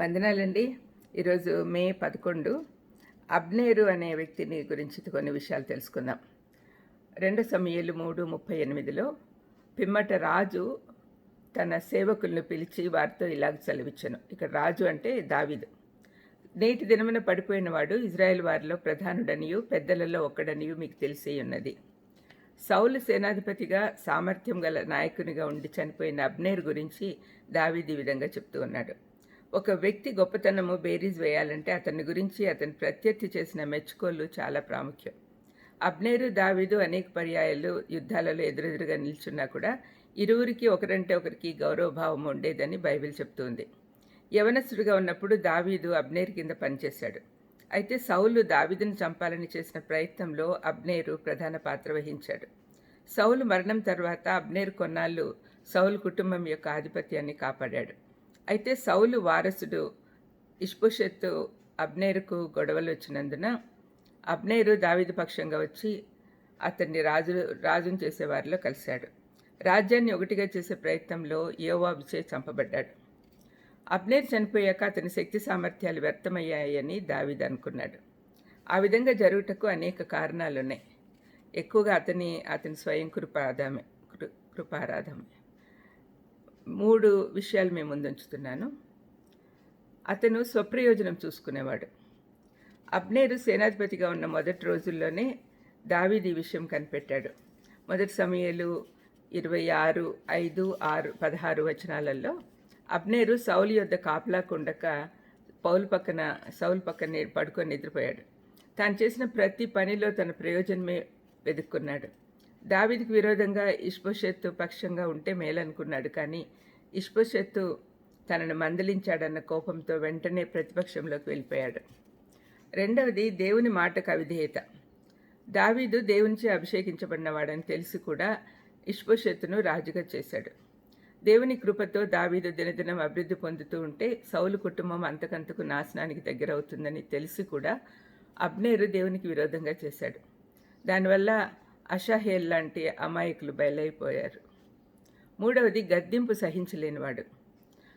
వందనాలండి. ఈరోజు మే పదకొండు. అబ్నేరు అనే వ్యక్తిని గురించి కొన్ని విషయాలు తెలుసుకుందాం. రెండు సమయాలు మూడు ముప్పై ఎనిమిదిలో పిమ్మట రాజు తన సేవకులను పిలిచి వారితో ఇలాగ సెలవిచ్చాను. ఇక్కడ రాజు అంటే దావిదు. నేటి దినమున పడిపోయిన వాడు ఇజ్రాయెల్ వారిలో ప్రధానుడనియు పెద్దలలో ఒకడనియు మీకు తెలిసి ఉన్నది. సౌలు సేనాధిపతిగా సామర్థ్యం గల నాయకునిగా ఉండి చనిపోయిన అబ్నేర్ గురించి దావీది విధంగా చెప్తూ ఉన్నాడు. ఒక వ్యక్తి గొప్పతనము బేరీజ్ వేయాలంటే అతని గురించి అతని ప్రత్యర్థి చేసిన మెచ్చుకోలు చాలా ప్రాముఖ్యం. అబ్నేరు దావీదు అనేక పర్యాయాలు యుద్ధాలలో ఎదురెదురుగా నిల్చున్నా కూడా ఇరువురికి ఒకరంటే ఒకరికి గౌరవభావం ఉండేదని బైబిల్ చెప్తుంది. యవనస్తుడిగా ఉన్నప్పుడు దావీదు అబ్నేర్ కింద పనిచేశాడు. అయితే సౌలు దావీదును చంపాలని చేసిన ప్రయత్నంలో అబ్నేరు ప్రధాన పాత్ర వహించాడు. సౌలు మరణం తర్వాత అబ్నేరు కొన్నాళ్ళు సౌలు కుటుంబం యొక్క ఆధిపత్యాన్ని కాపాడాడు. అయితే సౌలు వారసుడు ఇష్పుషత్తు అబ్నేరుకు గొడవలు వచ్చినందున అబ్నేరు దావిద పక్షంగా వచ్చి అతన్ని రాజు రాజును చేసేవారిలో కలిశాడు. రాజ్యాన్ని ఒకటిగా చేసే ప్రయత్నంలో యోవాబుచే చంపబడ్డాడు. అబ్నేర్ చనిపోయాక అతని శక్తి సామర్థ్యాలు వ్యర్థమయ్యాయని దావిద్ అనుకున్నాడు. ఆ విధంగా జరుగుటకు అనేక కారణాలున్నాయి. ఎక్కువగా అతని అతని స్వయం కృపారాధమే కృ- కృపారాధమే. మూడు విషయాలు మేము ముందుంచుతున్నాను. అతను స్వప్రయోజనం చూసుకునేవాడు. అబ్నేరు సేనాధిపతిగా ఉన్న మొదటి రోజుల్లోనే దావీది విషయం కనిపెట్టాడు. మొదటి సమయాలు ఇరవై ఆరు ఐదు ఆరు పదహారు వచనాలలో అబ్నేరు సౌలు యొద్ద కాపలాకుండక పౌలు పక్కన సౌలు పక్కన పడుకొని నిద్రపోయాడు. తాను చేసిన ప్రతి పనిలో తన ప్రయోజనమే వెతుక్కున్నాడు దావిదికి విరోధంగా ఇష్పోషత్తు పక్షంగా ఉంటే మేలనుకున్నాడు. కానీ ఇష్పోషత్తు తనను మందలించాడన్న కోపంతో వెంటనే ప్రతిపక్షంలోకి వెళ్ళిపోయాడు. రెండవది దేవుని మాటకు అవిధేయత. దావీదు దేవునిచే అభిషేకించబడినవాడని తెలిసి కూడా ఇష్పోషత్తును రాజుగా చేశాడు. దేవుని కృపతో దావీదు దినదినం అభివృద్ధి పొందుతూ ఉంటే సౌలు కుటుంబం అంతకంతకు నాశనానికి దగ్గరవుతుందని తెలిసి కూడా అబ్నేరు దేవునికి విరోధంగా చేశాడు. దానివల్ల అషాహేల్ లాంటి అమాయకులు బయలైపోయారు. మూడవది గద్దింపు సహించలేనివాడు.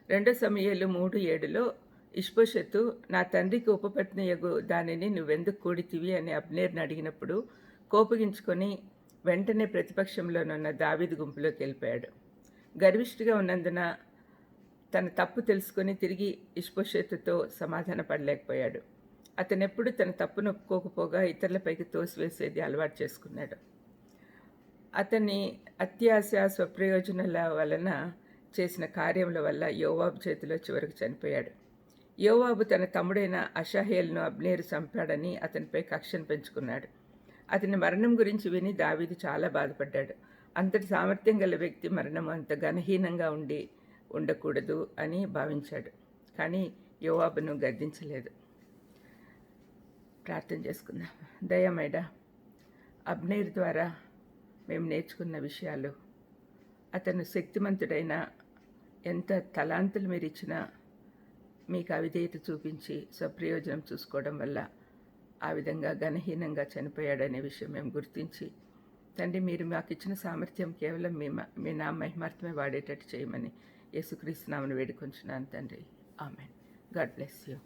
రెండో సమయాలు మూడు ఏడులో ఇష్పోషత్తు నా తండ్రికి ఉపపత్నియగు దానిని నువ్వెందుకు కూడితివి? అని అబ్నేర్ని అడిగినప్పుడు కోపగించుకొని వెంటనే ప్రతిపక్షంలోనున్న దావీదు గుంపులోకి వెళ్ళిపోయాడు. గర్విష్ఠిగా ఉన్నందున తన తప్పు తెలుసుకొని తిరిగి ఇష్పోషత్తుతో సమాధాన పడలేకపోయాడు అతనెప్పుడు తన తప్పును ఒప్పుకోకపోగా ఇతరులపైకి తోసివేసేది అలవాటు చేసుకున్నాడు. అతని అత్యాశ స్వప్రయోజనాల వలన చేసిన కార్యముల వల్ల యోవాబు చేతిలో చివరికి చనిపోయాడు. యోవాబు తన తమ్ముడైన అషాహేల్ను అబ్నేరు చంపాడని అతనిపై కక్షను పెంచుకున్నాడు. అతని మరణం గురించి విని దావీదు చాలా బాధపడ్డాడు. అంతటి సామర్థ్యం గల వ్యక్తి మరణం అంత ఘనహీనంగా ఉండి ఉండకూడదు అని భావించాడు. కానీ యోవాబును గద్దించలేదు. ప్రార్థన చేసుకుందాం. దయమేడ అబ్నేర్ ద్వారా మేము నేర్చుకున్న విషయాలు. అతను శక్తిమంతుడైన ఎంత తలాంతులు మీరు ఇచ్చినా మీకు అవిధేయత చూపించి స్వప్రయోజనం చూసుకోవడం వల్ల ఆ విధంగా ఘనహీనంగా చనిపోయాడనే విషయం మేము గుర్తించి తండ్రి మీరు మాకు ఇచ్చిన సామర్థ్యం కేవలం మీ మీ నా మహిమార్థమే వాడేటట్టు చేయమని యేసుక్రీస్తు నామను వేడుకొంచున్నాను తండ్రి. ఆమెన్. God bless you.